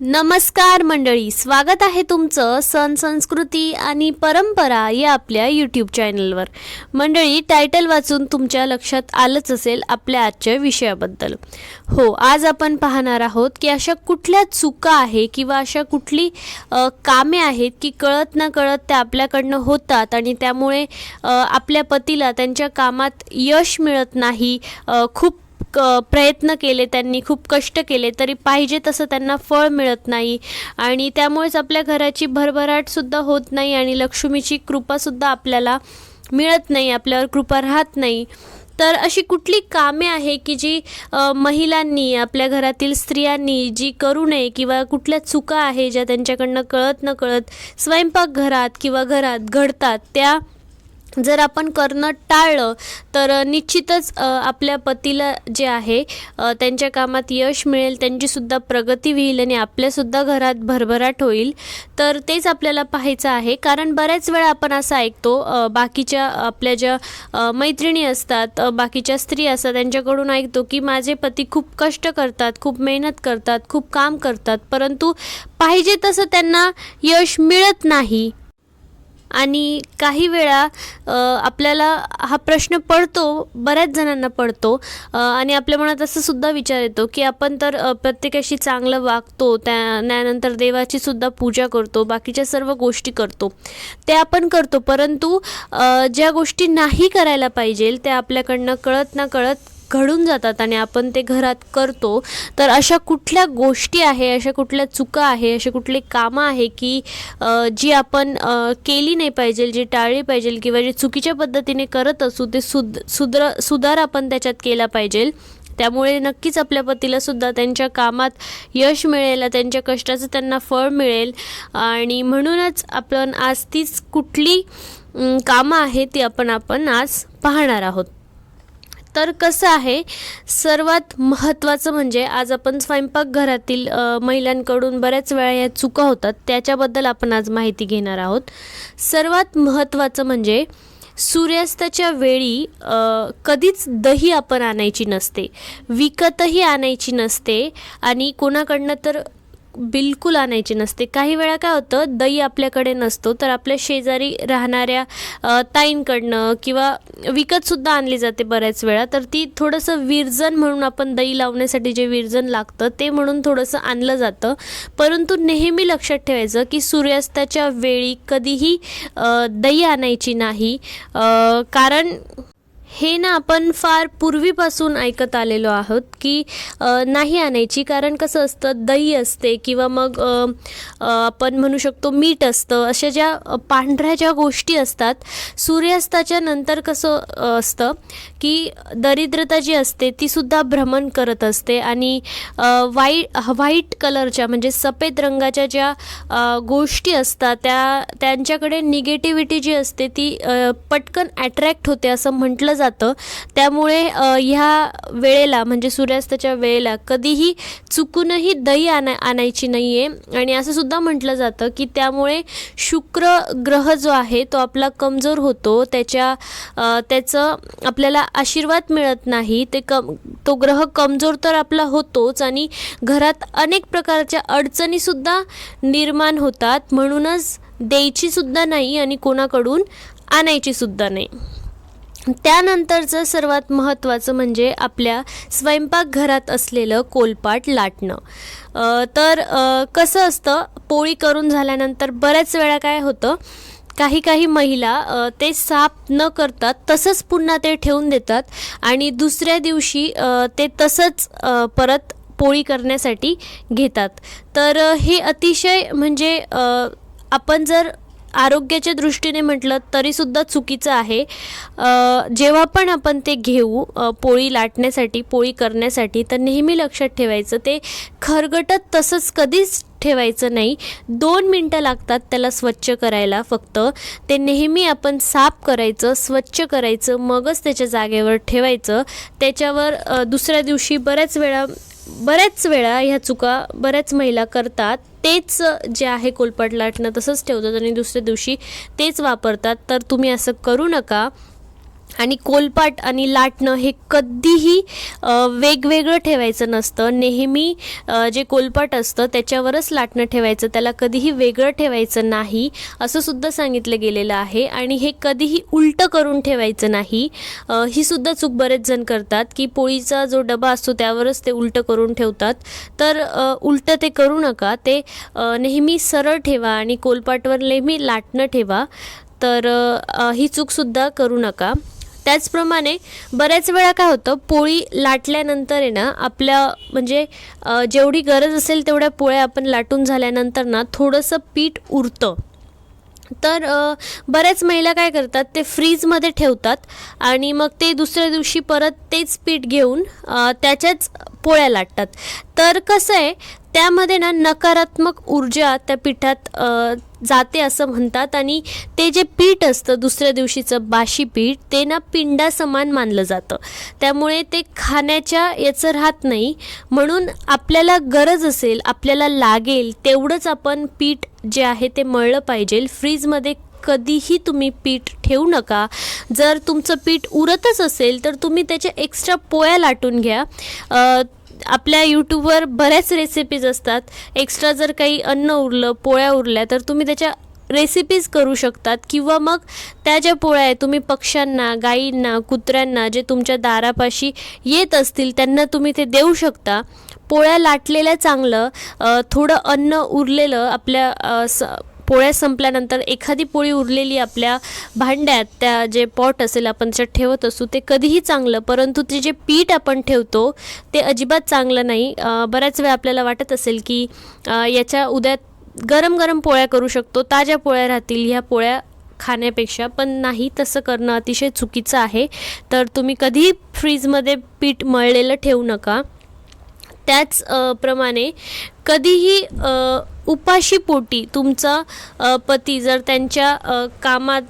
नमस्कार मंडळी स्वागत आहे तुमचं सण संस्कृती आणि परंपरा या आपल्या यूट्यूब चॅनलवर मंडळी टायटल वाचून तुमच्या लक्षात आलंच असेल आपल्या आजच्या विषयाबद्दल. हो आज आपण पाहणार आहोत की अशा कुठल्या चुका आहे किंवा अशा कुठली कामे आहेत की कळत ना कळत त्या आपल्याकडनं होतात आणि त्यामुळे आपल्या पतीला त्यांच्या कामात यश मिळत नाही खूप क प्रयत्न केले त्यांनी खूप कष्ट केले तरी पाहिजे तसं त्यांना फळ मिळत नाही. आणि त्यामुळेच आपल्या घराची भरभराटसुद्धा होत नाही आणि लक्ष्मीची कृपासुद्धा आपल्याला मिळत नाही आपल्यावर कृपा राहत नाही. तर अशी कुठली कामे आहे की जी महिलांनी आपल्या घरातील स्त्रियांनी जी करू नये किंवा कुठल्या चुका आहे ज्या त्यांच्याकडनं कळत न कळत स्वयंपाकघरात किंवा घरात घडतात त्या जर आपण करणं टाळलं तर निश्चितच आपल्या पतीला जे आहे त्यांच्या कामात यश मिळेल त्यांचीसुद्धा प्रगती होईल आणि आपल्यासुद्धा घरात भरभराट होईल. तर तेच आपल्याला पाहायचं आहे. कारण बऱ्याच वेळा आपण असं ऐकतो बाकीच्या आपल्या ज्या मैत्रिणी असतात बाकीच्या स्त्री असतात त्यांच्याकडून ऐकतो की माझे पती खूप कष्ट करतात खूप मेहनत करतात खूप काम करतात. परंतु पाहिजे तसं त्यांना यश मिळत नाही. आणि काही वेळा आपल्याला हा प्रश्न पडतो बऱ्याच जणांना पडतो. आणि आपल्या मनात असं सुद्धा विचार येतो की आपण तर प्रत्येकाशी चांगलं वागतो त्या त्यानंतर देवाची सुद्धा पूजा करतो बाकीच्या सर्व गोष्टी करतो. ते आपण करतो परंतु ज्या गोष्टी नाही करायला पाहिजे त्या आपल्याकडनं कळत ना कळत घडून जातात आणि आपण ते घरात करतो तर अशा कुठल्या गोष्टी आहे अशा कुठल्या चुका आहे असे कुठले कामं आहे की जी आपण केली नाही पाहिजे जी टाळली पाहिजे किंवा जे चुकीच्या पद्धतीने करत असू ते सुद सुद्र सुधार आपण त्याच्यात केला पाहिजे. त्यामुळे नक्कीच आपल्या पतीलासुद्धा त्यांच्या कामात यश मिळेल त्यांच्या कष्टाचं त्यांना फळ मिळेल. आणि म्हणूनच आपण आज तीच कुठली कामं आहे ती आपण आपण आज पाहणार आहोत. तर कसं आहे? सर्वात महत्त्वाचं म्हणजे आज आपण स्वयंपाकघरातील महिलांकडून बऱ्याच वेळा या चुका होतात. त्याच्याबद्दल आपण आज माहिती घेणार आहोत. सर्वात महत्त्वाचं म्हणजे सूर्यास्ताच्या वेळी कधीच दही आपण आणायची नसते. विकतही आणायची नसते आणि कोणाकडनं तर बिलकुल आणायची नसते. काही वेळा काय होतं दही आपल्याकडे नसतो तर आपल्या शेजारी राहणाऱ्या ताईंकडनं किंवा विकतसुद्धा आणली जाते बऱ्याच वेळा. तर ती थोडंसं विरजन म्हणून आपण दही लावण्यासाठी जे विरजन लागतं ते म्हणून थोडंसं आणलं जातं. परंतु नेहमी लक्षात ठेवायचं की सूर्यास्ताच्या वेळी कधीही दही आणायची नाही. कारण हे ना आपण फार पूर्वीपासून ऐकत आलेलो आहोत की नाही आणायची. कारण कसं असतं दही असते किंवा मग आपण म्हणू शकतो मीठ असतं. अशा ज्या पांढऱ्या ज्या गोष्टी असतात सूर्यास्ताच्या नंतर कसं असतं की दरिद्रता जी असते ती सुद्धा भ्रमण करत असते. आणि वाईट व्हाईट कलरच्या म्हणजे सफेद रंगाच्या ज्या गोष्टी असतात त्या त्यांच्याकडे निगेटिव्हिटी जी असते ती पटकन ॲट्रॅक्ट होते असं म्हटलं जातं. त्यामुळे ह्या वेळेला म्हणजे सूर्यास्ताच्या वेळेला कधीही चुकूनही दही आणा आणायची नाही आहे आणि असं सुद्धा म्हटलं जातं की त्यामुळे शुक्र ग्रह जो आहे तो आपला कमजोर होतो. त्याच्या त्याचं आपल्याला आशीर्वाद मिळत नाही. ते कम तो ग्रह कमजोर तर आपला होतोच आणि घरात अनेक प्रकारच्या अडचणीसुद्धा निर्माण होतात. म्हणूनच द्यायची सुद्धा नाही आणि कोणाकडून आणायची सुद्धा नाही. त्यानंतरचं सर्वात महत्त्वाचं म्हणजे आपल्या स्वयंपाकघरात असलेलं कोलपाट लाटणं. तर कसं असतं पोळी करून झाल्यानंतर बऱ्याच वेळा काय होतं काही काही महिला ते साफ न करतात तसंच पुन्हा ते ठेवून देतात आणि दुसऱ्या दिवशी ते तसंच परत पोळी करण्यासाठी घेतात. तर हे अतिशय म्हणजे आपण जर आरोग्याच्या दृष्टीने म्हटलं तरीसुद्धा चुकीचं आहे. जेव्हा पण आपण ते घेऊ पोळी लाटण्यासाठी पोळी करण्यासाठी तर नेहमी लक्षात ठेवायचं ते खरगटत तसंच कधीच ठेवायचं नाही. दोन मिनटं लागतात त्याला स्वच्छ करायला फक्त. ते नेहमी आपण साफ करायचं स्वच्छ करायचं मगच त्याच्या जागेवर ठेवायचं. त्याच्यावर दुसऱ्या दिवशी बऱ्याच वेळा बऱ्याच वेळा ह्या चुका बऱ्याच महिला करतात. तेच जे आहे कोलपाट लाटणं तसंच ठेवतात आणि दुसऱ्या दिवशी तेच वापरतात. तर तुम्ही असं करू नका. आणि कोलपाट आणि लाटणं हे कधीही वेगवेगळं ठेवायचं नसतं. नेहमी जे कोलपाट असतं त्याच्यावरच लाटणं ठेवायचं. त्याला कधीही वेगळं ठेवायचं नाही असं सुद्धा सांगितलं गेलेलं आहे. आणि हे कधीही उलटं करून ठेवायचं नाही. ही सुद्धा चूक बरेच जण करतात की पोळीचा जो डबा असतो त्यावरच ते उलटं करून ठेवतात. तर उलटं ते करू नका. ते नेहमी सरळ ठेवा आणि कोलपाटवर नेहमी लाटणं ठेवा. तर ही चूकसुद्धा करू नका. त्याचप्रमाणे बऱ्याच वेळा काय होतं पोळी लाटल्यानंतर आहे ना आपल्या म्हणजे जेवढी गरज असेल तेवढ्या पोळ्या आपण लाटून झाल्यानंतर ना थोडंसं पीठ उरतं. तर बऱ्याच महिला काय करतात ते फ्रीजमध्ये ठेवतात आणि मग ते दुसऱ्या दिवशी परत तेच पीठ घेऊन त्याच्याच पोळ्या लाटतात. तर कसं आहे त्यामध्ये ना नकारात्मक ऊर्जा त्या पिठात जाते असं म्हणतात आणि ते जे पीठ असतं दुसऱ्या दिवशीचं बाशी पीठ ते ना पिंडासमान मानलं जातं. त्यामुळे ते खाण्याच्या याचं राहत नाही. म्हणून आपल्याला गरज असेल आपल्याला लागेल तेवढंच आपण पीठ जे आहे ते मळलं पाहिजे. फ्रीजमध्ये कधीही तुम्ही पीठ ठेवू नका. जर तुमचं पीठ उरतच असेल तर तुम्ही त्याच्या एक्स्ट्रा पोळ्या लाटून घ्या. आपल्या यूट्यूबवर बऱ्याच रेसिपीज असतात. एक्स्ट्रा जर काही अन्न उरलं पोळ्या उरल्या तर तुम्ही त्याच्या रेसिपीज करू शकतात. किंवा मग त्या ज्या पोळ्या आहेत तुम्ही पक्ष्यांना गाईंना कुत्र्यांना जे तुमच्या दारापाशी येत असतील त्यांना तुम्ही ते देऊ शकता. पोळ्या लाटलेल्या चांगलं थोडं अन्न उरलेलं आपल्या स पोळ्या संपल्यानंतर एखादी पोळी उरलेली आपल्या भांड्यात त्या जे पॉट असेल आपण त्याच्यात ठेवत असू ते कधीही चांगलं परंतु ते जे पीठ आपण ठेवतो ते अजिबात चांगलं नाही. बऱ्याच वेळा आपल्याला वाटत असेल की याच्या उद्या गरम गरम पोळ्या करू शकतो ताज्या पोळ्या राहतील ह्या पोळ्या खाण्यापेक्षा पण नाही तसं करणं अतिशय चुकीचं आहे. तर तुम्ही कधीही फ्रीजमध्ये पीठ मळलेलं ठेवू नका. त्याच प्रमाणे कधीही उपाशी उपाशीपोटी तुमचा पती जर त्यांच्या कामात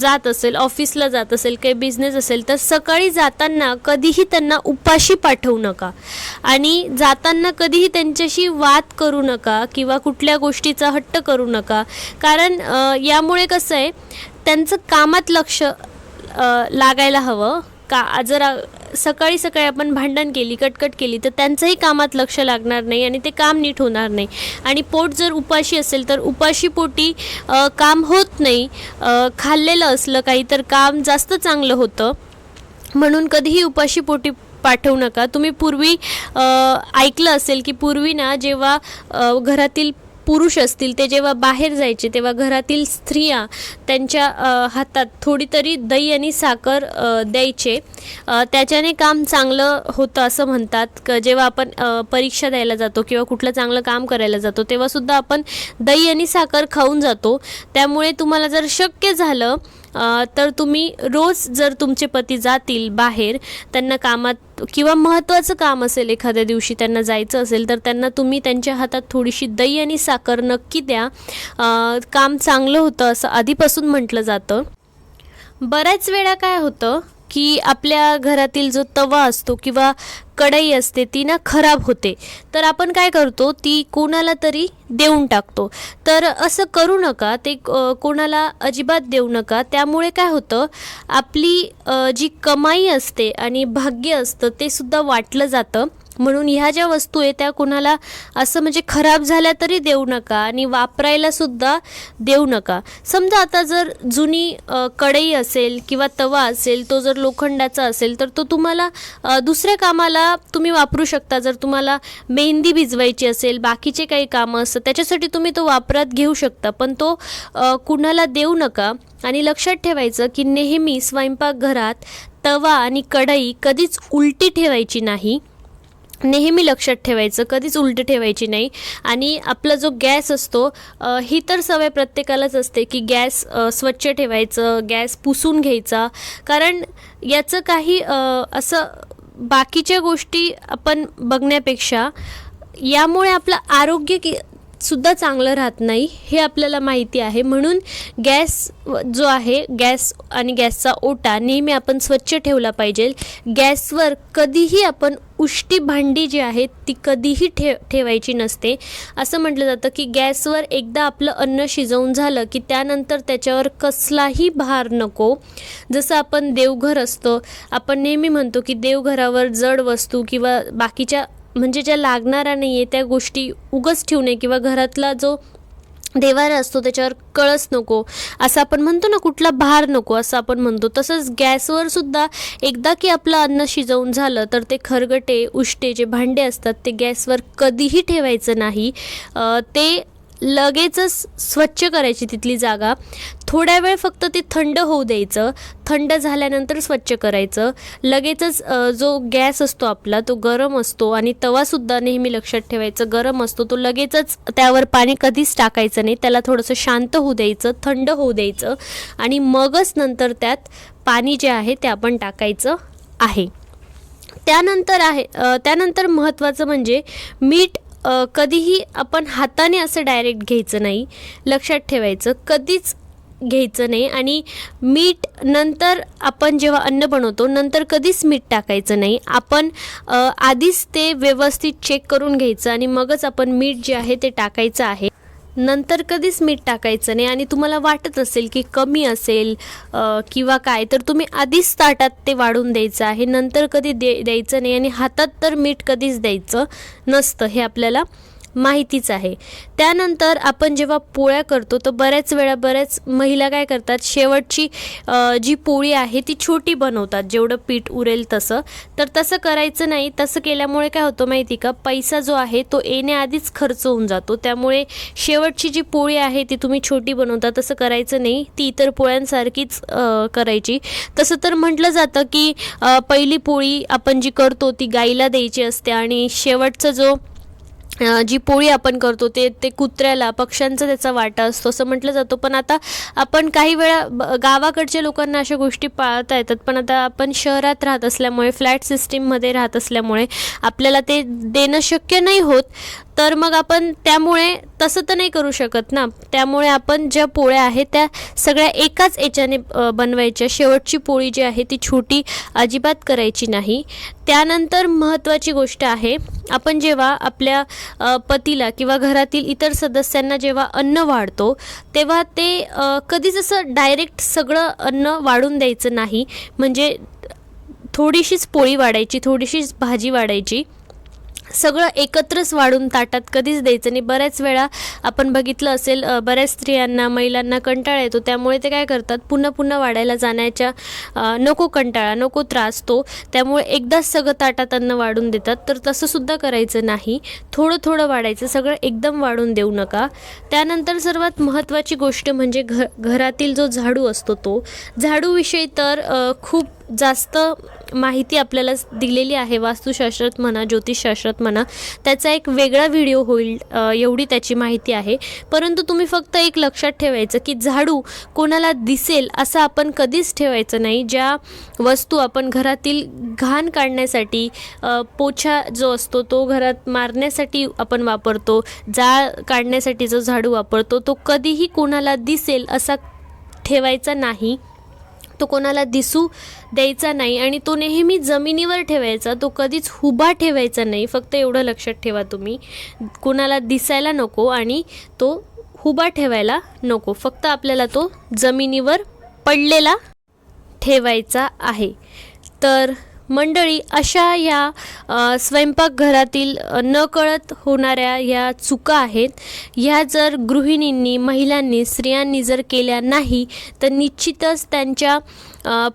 जात असेल ऑफिसला जात असेल काही बिझनेस असेल तर सकाळी जाताना कधीही त्यांना उपाशी पाठवू नका. आणि जाताना कधीही त्यांच्याशी वाद करू नका किंवा कुठल्या गोष्टीचा हट्ट करू नका. कारण यामुळे कसं आहे त्यांचं कामात लक्ष लागायला हवं. का जर सकाळी सकाळी आपण भांडण केली कटकट केली तर त्यांचंही कामात लक्ष लागणार नाही आणि ते काम नीट होणार नाही. आणि पोट जर उपाशी असेल तर उपाशी पोटी काम होत नाही. खाल्लेलं असलं काही तर काम जास्त चांगलं होतं. म्हणून कधीही उपाशी पोटी पाठवू नका. तुम्ही पूर्वी ऐकलं असेल की पूर्वी ना जेव्हा घरातील पुरुष असतील ते जेव्हा बाहेर जायचे तेव्हा घरातील स्त्रिया त्यांच्या हातात थोडी तरी दही आणि साखर द्यायचे. त्याच्याने काम चांगलं होतं असं म्हणतात. क जेव्हा आपण परीक्षा द्यायला जातो किंवा कुठलं चांगलं काम करायला जातो तेव्हासुद्धा आपण दही आणि साखर खाऊन जातो. त्यामुळे तुम्हाला जर शक्य झालं तर तुम्ही रोज जर तुमचे पती जातील बाहेर त्यांना कामात किंवा महत्त्वाचं काम असेल एखाद्या दिवशी त्यांना जायचं असेल तर त्यांना तुम्ही त्यांच्या हातात थोडीशी दही आणि साखर नक्की द्या. काम चांगलं होतं असं आधीपासून म्हटलं जातं. बऱ्याच वेळा काय होतं की आपल्या घरातील जो तवा असतो किंवा कढई असते ती ना खराब होते. तर आपण काय करतो ती कोणाला तरी देऊन टाकतो. तर असं करू नका ते कोणाला अजिबात देऊ नका. त्यामुळे काय होतं आपली जी कमाई असते आणि भाग्य असतं ते सुद्धा वाटलं जातं. म्हणून ह्या ज्या वस्तू आहे त्या कुणाला असं म्हणजे खराब झाल्या तरी देऊ नका आणि वापरायला सुद्धा देऊ नका. समजा आता जर जुनी कढई असेल किंवा तवा असेल तो जर लोखंडाचा असेल तर तो तुम्हाला दुसऱ्या कामाला तुम्ही वापरू शकता. जर तुम्हाला मेहंदी भिजवायची असेल बाकीचे काही कामं असतं त्याच्यासाठी तुम्ही तो वापरात घेऊ शकता. पण तो कुणाला देऊ नका आणि लक्षात ठेवायचं की नेहमी स्वयंपाकघरात तवा आणि कढई कधीच उलटी ठेवायची नाही. नेहमी लक्षात ठेवायचं कधीच उलट ठेवायची नाही. आणि आपला जो गॅस असतो ही तर सवय प्रत्येकालाच असते की गॅस स्वच्छ ठेवायचं गॅस पुसून घ्यायचा. कारण याचं काही असं बाकीच्या गोष्टी आपण बघण्यापेक्षा यामुळे आपलं आरोग्य की सुद्धा चांगलं राहत नाही हे आपल्याला माहिती आहे. म्हणून गॅस जो आहे गॅस आणि गॅसचा ओटा नेहमी आपण स्वच्छ ठेवला पाहिजे. गॅसवर कधीही आपण उष्टी भांडी जी आहेत ती कधीही ठे ठेवायची नसते. असं म्हटलं जातं की गॅसवर एकदा आपलं अन्न शिजवून झालं की त्यानंतर त्याच्यावर कसलाही भार नको. जसं आपण देवघर असतं आपण नेहमी म्हणतो की देवघरावर जड वस्तू किंवा बाकीच्या म्हणजे ज्या लागणाऱ्या नाही आहे त्या गोष्टी उगच ठेवू नये किंवा घरातला जो देवारा असतो त्याच्यावर कळस नको. असं आपण म्हणतो ना कुठला भार नको असं आपण म्हणतो. तसंच गॅसवर सुद्धा एकदा की आपलं अन्न शिजवून झालं तर ते खरगटे उष्टे जे भांडे असतात ते गॅसवर कधीही ठेवायचं नाही. ते लगेचच स्वच्छ करायची तिथली जागा. थोड्या वेळ फक्त ते थंड होऊ द्यायचं. थंड झाल्यानंतर स्वच्छ करायचं. लगेचच जो गॅस असतो आपला तो गरम असतो आणि तवासुद्धा नेहमी लक्षात ठेवायचं. गरम असतो तो लगेचच त्यावर पाणी कधीच टाकायचं नाही. त्याला थोडंसं शांत होऊ द्यायचं थंड होऊ द्यायचं आणि मगच नंतर त्यात पाणी जे आहे ते आपण टाकायचं आहे. त्यानंतर आहे त्यानंतर महत्त्वाचं म्हणजे मीठ कधीही आपण हाताने असं डायरेक्ट घ्यायचं नाही. लक्षात ठेवायचं कधीच घ्यायचं नाही आणि मीठ नंतर आपण जेव्हा अन्न बनवतो नंतर कधीच मीठ टाकायचं नाही. आपण आधीच ते व्यवस्थित चेक करून घ्यायचं आणि मगच आपण मीठ जे आहे ते टाकायचं आहे. नंतर कधीच मीठ टाकायचं नाही आणि तुम्हाला वाटत असेल की कमी असेल किंवा काय तर तुम्ही आधीच ताटात ते वाढून द्यायचं आहे. नंतर कधी दे द्यायचं नाही आणि हातात तर मीठ कधीच द्यायचं नसतं हे आपल्याला माहितीच आहे. त्यानंतर आपण जेव्हा पोळ्या करतो तर बऱ्याच वेळा बऱ्याच महिला काय करतात शेवटची जी पोळी आहे ती छोटी बनवतात. जेवढं पीठ उरेल तसं. तर तसं करायचं नाही. तसं केल्यामुळे काय होतं माहिती का? पैसा जो आहे तो येण्याआधीच खर्च होऊन जातो. त्यामुळे शेवटची जी पोळी आहे ती तुम्ही छोटी बनवता तसं करायचं नाही. ती इतर पोळ्यांसारखीच करायची. तसं तर म्हटलं जातं की पहिली पोळी आपण जी करतो ती गाईला द्यायची असते आणि शेवटचा जो जी पोळी आपण करतो ते ते कुत्र्याला पक्ष्यांचा त्याचा वाटा असतो असं म्हटलं जातो. पण आता आपण काही वेळा गावाकडच्या लोकांना अशा गोष्टी पाळता येतात. पण आता आपण शहरात राहत असल्यामुळे फ्लॅट सिस्टीममध्ये राहत असल्यामुळे आपल्याला ते देणं शक्य नाही होत. तर मग आपण त्यामुळे तसं तर नाही करू शकत ना. त्यामुळे आपण ज्या पोळ्या आहेत त्या सगळ्या एकाच याच्याने बनवायच्या. शेवटची पोळी जी आहे ती छोटी अजिबात करायची नाही. त्यानंतर महत्त्वाची गोष्ट आहे आपण जेव्हा आपल्या पतीला किंवा घरातील इतर सदस्यांना जेव्हा अन्न वाढतो तेव्हा ते कधीच असं डायरेक्ट सगळं अन्न वाढून द्यायचं नाही. म्हणजे थोडीशीच पोळी वाढायची थोडीशीच भाजी वाढायची. सगळं एकत्रच वाढून ताटात कधीच द्यायचं नाही. बऱ्याच वेळा आपण बघितलं असेल बऱ्याच स्त्रियांना महिलांना कंटाळा येतो. त्यामुळे ते काय करतात? पुन्हा पुन्हा वाढायला जाण्याच्या नको कंटाळा नको त्रास तो. त्यामुळे एकदाच सगळं ताटात अन्न वाढून देतात. तर तसंसुद्धा करायचं नाही. थोडं थोडं वाढायचं. सगळं एकदम वाढून देऊ नका. त्यानंतर सर्वात महत्त्वाची गोष्ट म्हणजे घ घरातील जो झाडू असतो तो. झाडूविषयी तर खूप जास्त माहिती आपल्याला दिलेली आहे वास्तुशास्त्रात म्हणा ज्योतिषशास्त्रात म्हणा त्याचा एक वेगळा व्हिडिओ होईल एवढी त्याची माहिती आहे. परंतु तुम्ही फक्त एक लक्षात ठेवायचं की झाडू कोणाला दिसेल असं आपण कधीच ठेवायचं नाही. ज्या वस्तू आपण घरातील घाण काढण्यासाठी पोछा जो असतो तो घरात मारण्यासाठी आपण वापरतो जाळ काढण्यासाठी जो झाडू वापरतो तो कधीही कोणाला दिसेल असा ठेवायचा नाही. तो कोणाला दिसू द्यायचा नाही आणि तो नेहमी जमिनीवर ठेवायचा. तो कधीच हुबा ठेवायचा नाही. फक्त एवढं लक्षात ठेवा तुम्ही. कोणाला दिसायला नको आणि तो हुबा ठेवायला नको. फक्त आपल्याला तो जमिनीवर पडलेला ठेवायचा आहे. तर मंडळी अशा या स्वयंपाकघरातील नकळत होणाऱ्या या चुका आहेत. ह्या जर गृहिणींनी महिलांनी स्त्रियांनी जर केल्या नाही तर निश्चितच त्यांच्या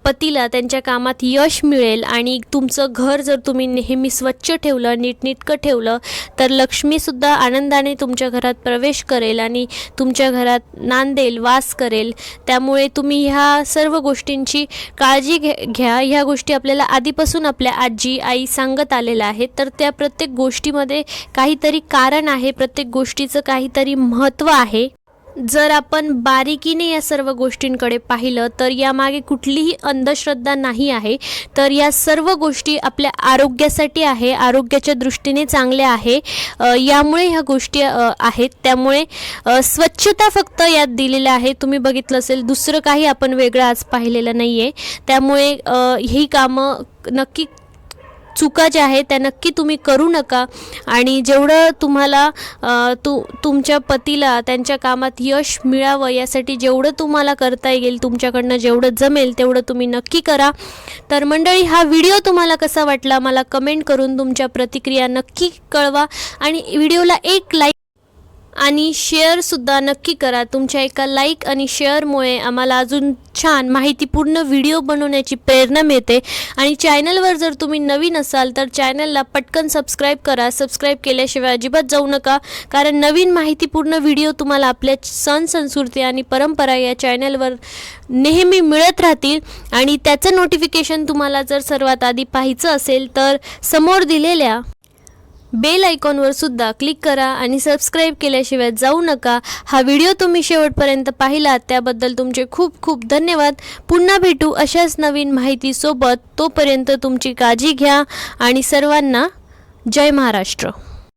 पतीला त्यांच्या कामात यश मिळेल आणि तुमचं घर जर तुम्ही नेहमी स्वच्छ ठेवलं नीटनीटकं ठेवलं तर लक्ष्मीसुद्धा आनंदाने तुमच्या घरात प्रवेश करेल आणि तुमच्या घरात नांदेल वास करेल. त्यामुळे तुम्ही ह्या सर्व गोष्टींची काळजी घे घ्या. ह्या गोष्टी आपल्याला आधीपासून आपल्या आजी आई सांगत आलेल्या आहेत तर त्या प्रत्येक गोष्टीमध्ये काहीतरी कारण आहे प्रत्येक गोष्टीचं काहीतरी महत्त्व आहे. जर आपण बारीकीने या सर्व गोष्टींकडे पाहिलं तर यामागे कुठलीही अंधश्रद्धा नाही आहे. तर या सर्व गोष्टी आपल्या आरोग्यासाठी आहे आरोग्याच्या दृष्टीने चांगल्या आहे. यामुळे ह्या गोष्टी आहेत. त्यामुळे स्वच्छता फक्त यात दिलेल्या आहे. तुम्ही बघितलं असेल दुसरं काही आपण वेगळं आज पाहिलेलं नाही आहे त्यामुळे ही कामं नक्की चुका ज्या आहेत त्या नक्की तुम्ही करू नका. आणि जेवढं तुम्हाला तु तुमच्या पतीला त्यांच्या कामात यश मिळावं यासाठी जेवढं तुम्हाला करता येईल तुमच्याकडनं जेवढं जमेल तेवढं तुम्ही नक्की करा. तर मंडळी हा व्हिडिओ तुम्हाला कसा वाटला मला कमेंट करून तुमच्या प्रतिक्रिया नक्की कळवा. आणि व्हिडिओला एक लाईक आणि शेअरसुद्धा नक्की करा. तुमच्या एका लाईक आणि शेअरमुळे आम्हाला अजून छान माहितीपूर्ण व्हिडिओ बनवण्याची प्रेरणा मिळते. आणि चॅनलवर जर तुम्ही नवीन असाल तर चॅनलला पटकन सबस्क्राईब करा. सबस्क्राईब केल्याशिवाय अजिबात जाऊ नका. कारण नवीन माहितीपूर्ण व्हिडिओ तुम्हाला आपल्या सण संस्कृती आणि परंपरा या चॅनलवर नेहमी मिळत राहतील. आणि त्याचं नोटिफिकेशन तुम्हाला जर सर्वात आधी पाहायचं असेल तर समोर दिलेल्या बेल आयकॉनवर सुद्धा क्लिक करा आणि सबस्क्राईब केल्याशिवाय जाऊ नका. हा व्हिडिओ तुम्ही शेवटपर्यंत पाहिलात त्याबद्दल तुमचे खूप खूप धन्यवाद. पुन्हा भेटू अशाच नवीन माहितीसोबत तोपर्यंत तुमची काळजी घ्या आणि सर्वांना जय महाराष्ट्र.